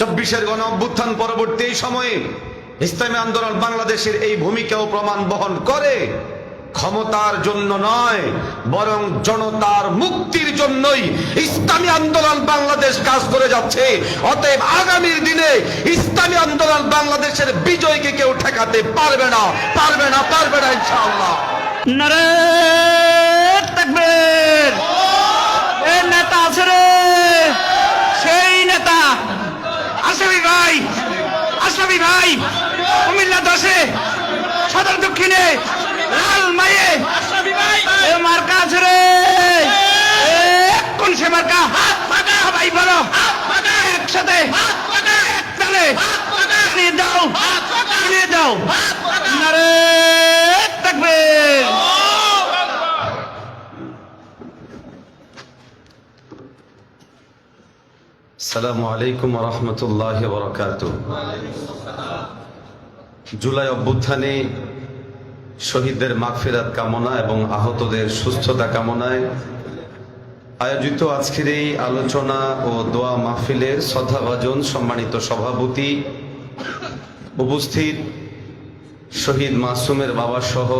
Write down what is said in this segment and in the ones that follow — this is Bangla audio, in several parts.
চব্বিশের গণ অভ্যুত্থান পরবর্তী সময়ে ইসলামী আন্দোলন বাংলাদেশের এই ভূমিকাও প্রমাণ বহন করে। ক্ষমতার জন্য নয়, বরং জনতার মুক্তির জন্যই ইসলামী আন্দোলন বাংলাদেশ কাজ করে যাচ্ছে। অতএব আগামীর দিনে ইসলামী আন্দোলন বাংলাদেশের বিজয়কে কেউ ঠেকাতে পারবে না পারবে না পারবে না ইনশাআল্লাহ। নারে তাকবীর এ নেতা আছে রে সেই নেতা আসামি ভাই ভাই কুমিল্লা দশে সদর দক্ষিণে লাল মায়ে। মার্কা আছে রে। কোন সে মার্কা। সবাই বলো। একসাথে। এক দাও। দাও। নারে সালামু আলাইকুম রহমতুল্লাহ বরকাত জুলাই অভ্যুত্থানে শহীদদের মাগফিরাত কামনা এবং আহতদের সুস্থতা কামনায় আয়োজিত আজকের এই আলোচনা ও দোয়া মাহফিলের শ্রদ্ধাভাজন সম্মানিত সভাপতি উপস্থিত শহীদ মাসুমের বাবা সহ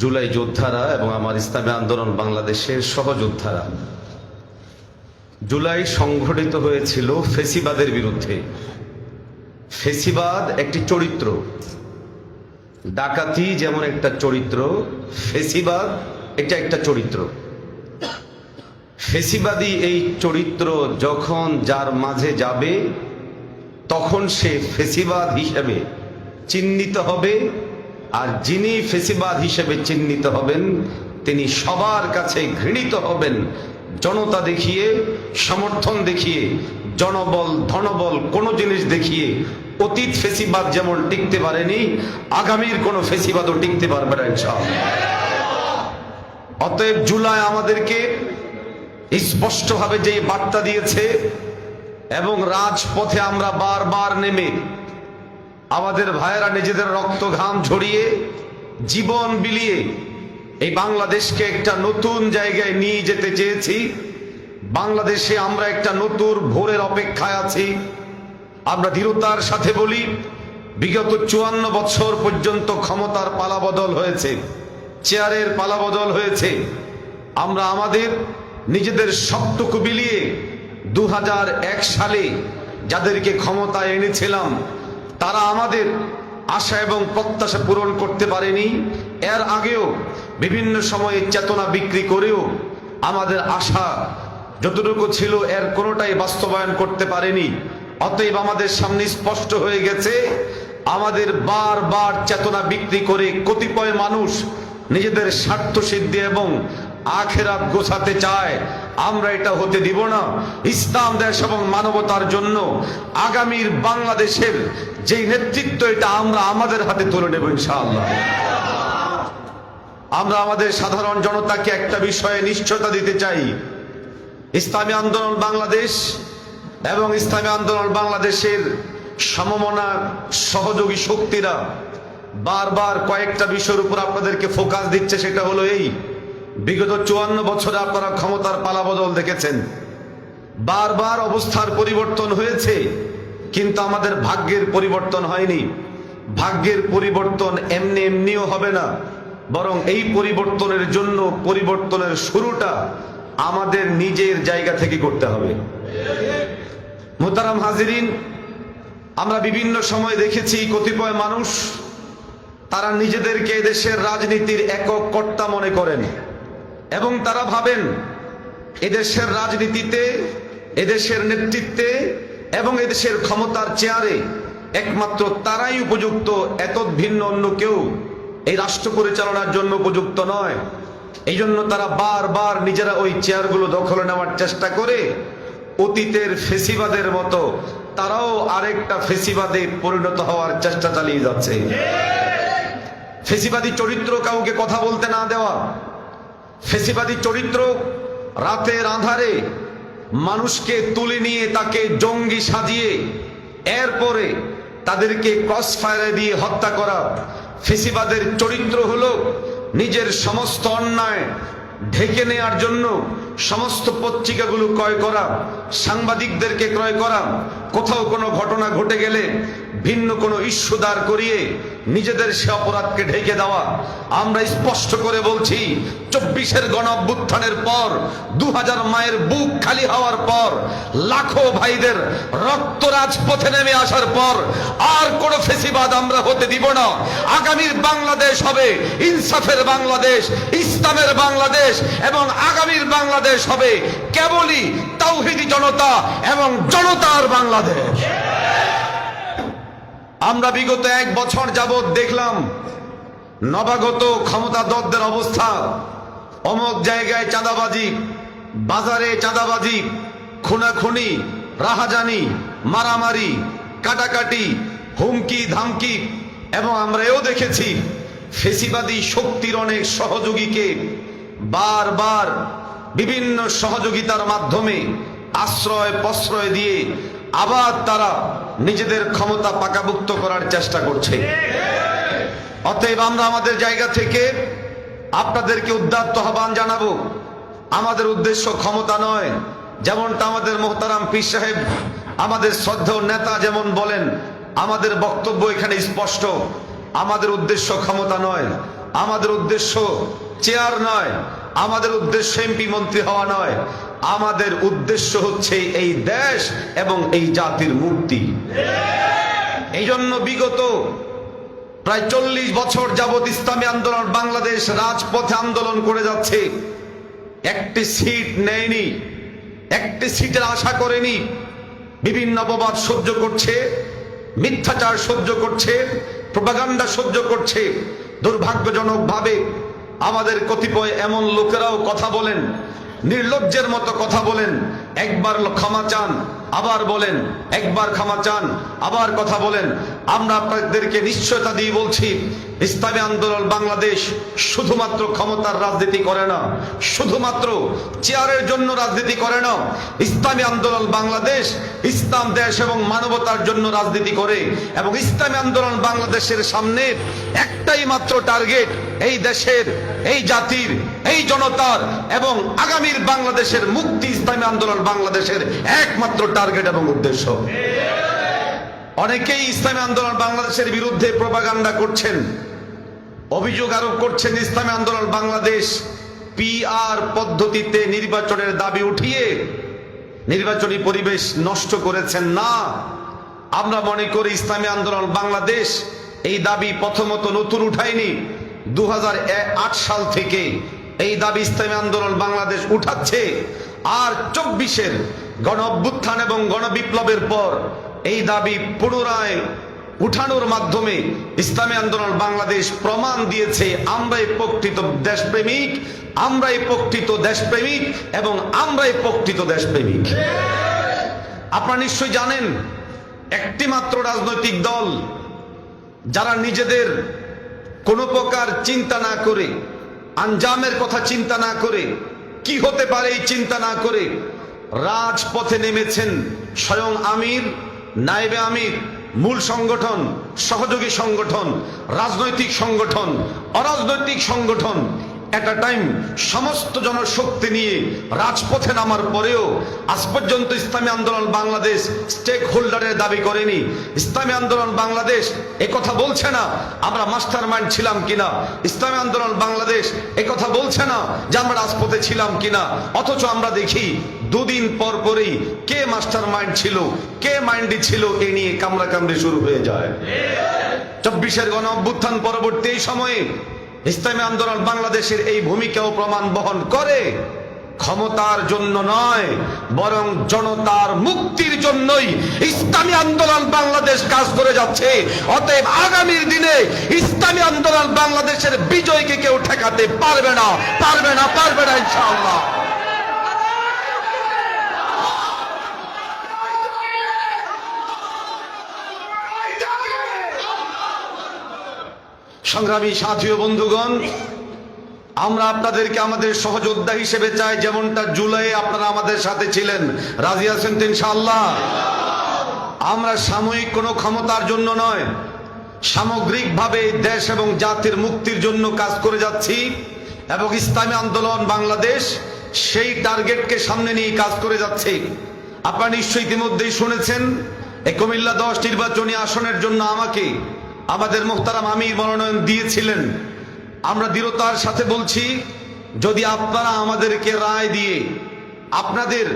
জুলাই যোদ্ধারা এবং আমার ইসলামী আন্দোলন বাংলাদেশের সহযোদ্ধারা। জুলাই সংঘটিত হয়েছিল ফেসিবাদের বিরুদ্ধে। ফেসিবাদ একটি চরিত্র। ডাকাতি যেমন একটা চরিত্র, ফেসিবাদ এটা একটা চরিত্র। ফেসিবাদী এই চরিত্র যখন যার মাঝে যাবে, তখন সে ফেসিবাদ হিসেবে চিহ্নিত হবে। আর যিনি ফেসিবাদ হিসেবে চিহ্নিত হবেন, তিনি সবার কাছে ঘৃণিত হবেন। জনতা দেখিয়ে, সমর্থন দেখিয়ে, জনবল, ধনবল, কোনো জিনিস দেখিয়ে অতীত ফেসিবাদ যেমন টিকতে পারেনি, আগামীর কোনো ফেসিবাদও টিকতে পারবে না। অতএব জুলাই আমাদেরকে স্পষ্টভাবে যে বার্তা দিয়েছে এবং রাজপথে আমরা বারবার নেমে আমাদের ভাইয়েরা নিজেদের রক্ত ঘাম ঝরিয়ে জীবন বিলিয়ে এই বাংলাদেশকে একটা নতুন জায়গায় নিয়ে যেতে চেয়েছি। বাংলাদেশে আমরা একটা নতুন ভোরের অপেক্ষায় আছি। আমরা দৃঢ়তার সাথে বলি, বিগত চুয়ান্ন বছর পর্যন্ত ক্ষমতার পালাবদল হয়েছে, চেয়ারের পালাবদল হয়েছে। আমরা আমাদের নিজেদের সবটুকু বিলিয়ে দু হাজার এক সালে যাদেরকে ক্ষমতায় এনেছিলাম, তারা আমাদের আশা এবং প্রত্যাশা পূরণ করতে পারেনি। এর আগেও বিভিন্ন সময়ে চেতনা বিক্রি করেও আমাদের আশা যতটুকু ছিল এর কোনোটাই বাস্তবায়ন করতে পারেনি। অতএব আমাদের সামনে স্পষ্ট হয়ে গেছে, আমাদের বারবার চেতনা বিক্রি করে কতিপয় মানুষ নিজেদের স্বার্থ সিদ্ধি এবং আখেরাত গোছাতে চায়। আমরা এটা হতে দিব না। ইসলাম, দেশ এবং মানবতার জন্য আগামীর বাংলাদেশের যে নেতৃত্ব, এটা আমরা আমাদের হাতে তুলে নেব ইনশাআল্লাহ। আমরা আমাদের সাধারণ জনতাকে একটা বিষয়ে নিশ্চয়তা দিতে চাই। ইসলামী আন্দোলন বাংলাদেশ এবং ইসলামী আন্দোলন বাংলাদেশের সমমনা সহযোগী শক্তিরা বারবার কয়েকটা বিষয়ের উপর আপনাদেরকে ফোকাস দিচ্ছে, সেটা হলো এই। বিগত চুয়ান্ন বছরে আপনারা ক্ষমতার পালাবদল দেখেছেন। বারবার অবস্থার পরিবর্তন হয়েছে, কিন্তু আমাদের ভাগ্যের পরিবর্তন হয়নি। ভাগ্যের পরিবর্তন এমনি এমনিও হবে না, বরং এই পরিবর্তনের জন্য পরিবর্তনের শুরুটা আমাদের নিজের জায়গা থেকে করতে হবে। মোতারাম হাজিরিন, আমরা বিভিন্ন সময় দেখেছি কতিপয় মানুষ, তারা নিজেদেরকে দেশের রাজনীতির একক কর্তা মনে করেন। এবং তারা ভাবেন, এদেশের রাজনীতিতে, এদেশের নেতৃত্বে এবং এদেশের ক্ষমতার চেয়ারে একমাত্র তারাই উপযুক্ত এত ভিন্ন অন্য কেউ এই রাষ্ট্র পরিচালনার জন্য উপযুক্ত নয়। এই জন্য তারা বারবার নিজেরা ওই চেয়ারগুলো দখলে নেওয়ার চেষ্টা করে, অতীতের ফেসিবাদের মতো তারাও আরেকটা ফেসিবাদে পরিণত হওয়ার চেষ্টা চালিয়ে যাচ্ছে। ফেসিবাদী চরিত্র কাউকে কথা বলতে না দেওয়া ফেসিবাদী চরিত্র রাতের আধারে মানুষকে তুলে নিয়ে তাকে জঙ্গি সাজিয়ে এরপরে তাদেরকে ক্রস ফায়ারে দিয়ে হত্যা করা। ফেসিবাদের চরিত্র হল নিজের সমস্ত অন্যায় ঢেকে নেয়ার জন্য সমস্ত পত্রিকাগুলো ক্রয় করা, সাংবাদিকদেরকে ক্রয় করা। কোথাও কোনো ঘটনা ঘটে গেলে ভিন্ন কোনো ইস্যু দাঁড় করিয়ে নিজেদের সে অপরাধকে ঢেকে দেওয়া। আমরা স্পষ্ট করে বলছি, চব্বিশের গণ অভ্যুত্থানের পর দু হাজার মায়ের বুক খালি হওয়ার পর, লাখো ভাইদের রক্ত রাজপথে নেমে আসার পর আর কোন ফেসিবাদ আমরা হতে দিব না। আগামীর বাংলাদেশ হবে ইনসাফের বাংলাদেশ, ইসলামের বাংলাদেশ এবং আগামীর বাংলাদেশ হবে কেবলই তাওহিদি জনতা এবং জনতার বাংলাদেশ। আমরা বিগত এক বছর যাবৎ দেখলাম নবাগত ক্ষমতাদরদের অবস্থা। অমক জায়গায় চাঁদাবাজি, বাজারে চাঁদাবাজি, খুনাখুনি, রাহাজানি, মারামারি, কাটাকাটি, হুমকি, ধামকি এবং আমরা এও দেখেছি ফেসিবাদী শক্তির অনেক সহযোগীকে বারবার বিভিন্ন সহযোগিতার মাধ্যমে আশ্রয় প্রশ্রয় দিয়ে আবার তারা নিজেদের ক্ষমতা পাকাভুক্ত করার চেষ্টা করছে। অতএব আমরা আমাদের জায়গা থেকে আপনাদেরকে উদ্দাত্ত আহ্বান জানাব। আমাদের উদ্দেশ্য ক্ষমতা নয়, যেমনটা আমাদের মোহতারাম পীর সাহেব, আমাদের শ্রদ্ধেয় নেতা যেমন বলেন, আমাদের বক্তব্য এখানে স্পষ্ট। আমাদের উদ্দেশ্য ক্ষমতা নয়, আমাদের উদ্দেশ্য চেয়ার নয়, আমাদের উদ্দেশ্য এমপি মন্ত্রী হওয়া নয়। আমাদের উদ্দেশ্য হচ্ছে এই দেশ এবং এই জাতির মুক্তি। এই জন্য বিগত প্রায় চল্লিশ বছর যাবৎ ইসলামী আন্দোলন বাংলাদেশ রাজপথে আন্দোলন করে যাচ্ছে। একটি সিট নেয়নি, একটি সিটের আশা করেনি। বিভিন্ন অপবাদ সহ্য করছে, মিথ্যাচার সহ্য করছে, প্রপাগান্ডা সহ্য করছে। দুর্ভাগ্যজনকভাবে আমাদের কতিপয় এমন লোকেরাও কথা বলেন নির্লজ্জের মতো কথা বলেন, একবার ক্ষমা চান, আবার বলেন, একবার ক্ষমা চান, আবার কথা বলেন। আমরা আপনাদেরকে নিশ্চয়তা দিয়ে বলছি, ইসলামী আন্দোলন বাংলাদেশ শুধুমাত্র ক্ষমতার রাজনীতি করে না, শুধুমাত্র চেয়ারের জন্য রাজনীতি করে না, ইসলামী আন্দোলন বাংলাদেশ, ইসলাম দেশ এবং মানবতার জন্য রাজনীতি করে এবং ইসলামী আন্দোলন বাংলাদেশের সামনে একটাই মাত্র টার্গেট এই দেশের, এই জাতির এই জনতার এবং আগামীর বাংলাদেশের মুক্তি ইসলামী আন্দোলন বাংলাদেশের একমাত্র টার্গেট এবং উদ্দেশ্য। অনেকেই ইসলামী আন্দোলন বাংলাদেশের বিরুদ্ধে প্রপাগান্ডা করছেন। অভিযোগ আরোপ করছেন ইসলামী আন্দোলন বাংলাদেশ পিআর পদ্ধতিতে নির্বাচনের দাবি উঠিয়ে নির্বাচনী পরিবেশ নষ্ট করেছেন না। আমরা মনে করি ইসলামী আন্দোলন বাংলাদেশ এই দাবি প্রথমত নতুন উঠায়নি। দু হাজার আট সাল থেকে এই দাবি ইসলামী আন্দোলন বাংলাদেশ উঠাচ্ছে। আর চব্বিশের গণ অভ্যুত্থান এবং গণবিপ্লবের পর এই দাবি পুনরায় উঠানোর মাধ্যমে ইসলামী আন্দোলন বাংলাদেশ প্রমাণ দিয়েছে, আমরাই প্রকৃত দেশপ্রেমিক, আমরাই প্রকৃত দেশপ্রেমিক এবং আমরাই প্রকৃত দেশপ্রেমিক। আপনারা নিশ্চয়ই জানেন একটি মাত্র রাজনৈতিক দল যারা নিজেদের কোনো প্রকার চিন্তা না করে আঞ্জামের কথা চিন্তা না করে, কি হতে পারে এই চিন্তা না করে, রাজপথে নেমেছেন স্বয়ং আমির নাইবে আমির, মূল সংগঠন, সহযোগী সংগঠন, রাজনৈতিক সংগঠন, অরাজনৈতিক সংগঠন। একটা টাইম সমস্ত জনশক্তি নিয়ে রাজপথে নামার পরেও আজ পর্যন্ত ইসলামী আন্দোলন বাংলাদেশ স্টেক হোল্ডারের দাবি করেনি। ইসলামী আন্দোলন বাংলাদেশ কথা বলছে না আমরা মাস্টার মাইন্ড ছিলাম কিনা। ইসলামী আন্দোলন বাংলাদেশ কথা বলছে না যে আমরা রাজপথে ছিলাম কিনা। অথচ আমরা দেখি দুদিন পর পরেই কে মাস্টার মাইন্ড ছিল, কে মাইন্ডি ছিল এ নিয়ে কামড়া কামড়ে শুরু হয়ে যায়। চব্বিশের গণ অভ্যুত্থান পরবর্তী সময়ে ইসলামী আন্দোলন বাংলাদেশের এই ভূমিকাও প্রমাণ বহন করে। ক্ষমতার জন্য নয়, বরং জনতার মুক্তির জন্যই ইসলামী আন্দোলন বাংলাদেশ কাজ করে যাচ্ছে। অতএব আগামীর দিনে ইসলামী আন্দোলন বাংলাদেশের বিজয়কে কেউ ঠেকাতে পারবে না পারবে না পারবে না সংগ্রামী সাথী বন্ধুগণ, আমরা আপনাদেরকে আমাদের সহযোদ্ধা হিসেবে চাই, যেমনটা জুলাই আপনারা আমাদের সাথে ছিলেন। রাজি আছেন ইনশাআল্লাহ? আমরা সাময়িক কোনো ক্ষমতার জন্য নয়, সামগ্রিকভাবে দেশ এবং জাতির মুক্তির জন্য কাজ করে যাচ্ছি এবং ইসলামী আন্দোলন বাংলাদেশ সেই টার্গেটকে সামনে নিয়ে কাজ করে যাচ্ছে। আপনারা নিশ্চয়ই ইতিমধ্যেই শুনেছেন কুমিল্লা দশ নির্বাচনী আসনের জন্য আমাকে আমাদের মোহতারাম আমির মনোনয়ন দিয়েছিলেন। আমরা দৃঢ়তার সাথে বলছি, যদি আপনারা আমাদেরকে রায় দিয়ে আপনাদের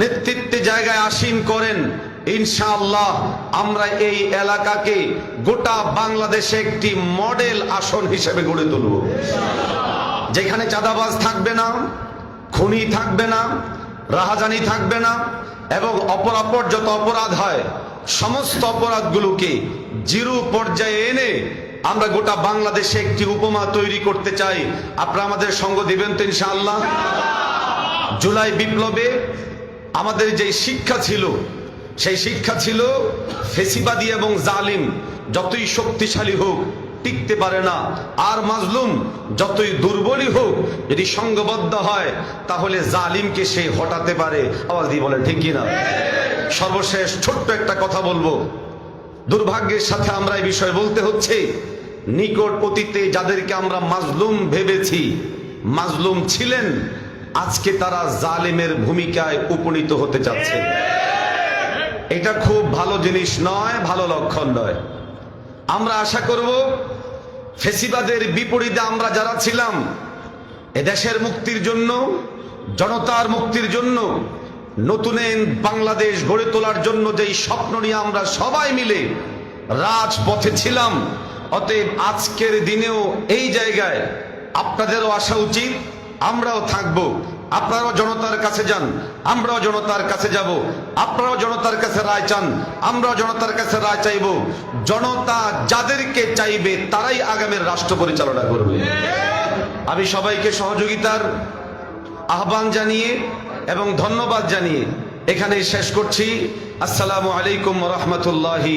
নেতৃত্বে জায়গায় আসীন করেন, ইনশাআল্লাহ আমরা এই এলাকাকে গোটা বাংলাদেশে একটি মডেল আসন হিসেবে গড়ে তুলব। যেখানে চাঁদাবাজ থাকবে না, খুনি থাকবে না, রাহাজানি থাকবে না, এবং অপরাপর যত অপরাধ হয়, সমস্ত অপরাধগুলোকে জিরো পর্যায়ে এনে আমরা গোটা বাংলাদেশে একটি উপমা তৈরি করতে চাই। আপনারা আমাদের সঙ্গ দিবেন তো ইনশাআল্লাহ? জুলাই বিপ্লবে আমাদের যে শিক্ষা ছিল, সেই শিক্ষা ছিল ফেসিবাদী এবং জালিম। যতই শক্তিশালী হোক, টিকতে পারে না। আর মাজলুম যতই দুর্বলই হোক, যদি সঙ্গবদ্ধ হয়, তাহলে জালিমকে সে হটাতে পারে। আওয়াজ দিয়ে বলে ঠিক কিনা? সর্বশেষ ছোট্ট একটা কথা বলব। দুর্ভাগ্যের সাথে আমরা এই বিষয় বলতে হচ্ছে, নিকট অতীতে যাদেরকে আমরা মাজলুম ভেবেছি, মাজলুম ছিলেন, আজকে তারা জালেমের ভূমিকায় উপনীত হতে যাচ্ছে। এটা খুব ভালো জিনিস নয়, ভালো লক্ষণ নয়। আমরা আশা করব, ফেসিবাদের বিপরীতে আমরা যারা ছিলাম, এদেশের মুক্তির জন্য, জনতার মুক্তির জন্য নতুন বাংলাদেশ গড়ে তোলার জন্য যেই স্বপ্ন নিয়ে আমরা সবাই মিলে রাজপথে ছিলাম, অতএব আজকের দিনেও এই জায়গায় আপনাদেরও আসা উচিত, আমরাও থাকব। আপনারাও জনতার কাছে যান, আমরাও জনতার কাছে যাব। আপনারাও জনতার কাছে রায় চান, আমরাও জনতার কাছে রায় চাইব। জনতা যাদেরকে চাইবে, তারাই আগামীর রাষ্ট্র পরিচালনা করবে। আমি সবাইকে সহযোগিতার আহ্বান জানিয়ে এবং ধন্যবাদ জানিয়ে এখানে শেষ করছি। আসসালামু আলাইকুম রহমতুল্লাহি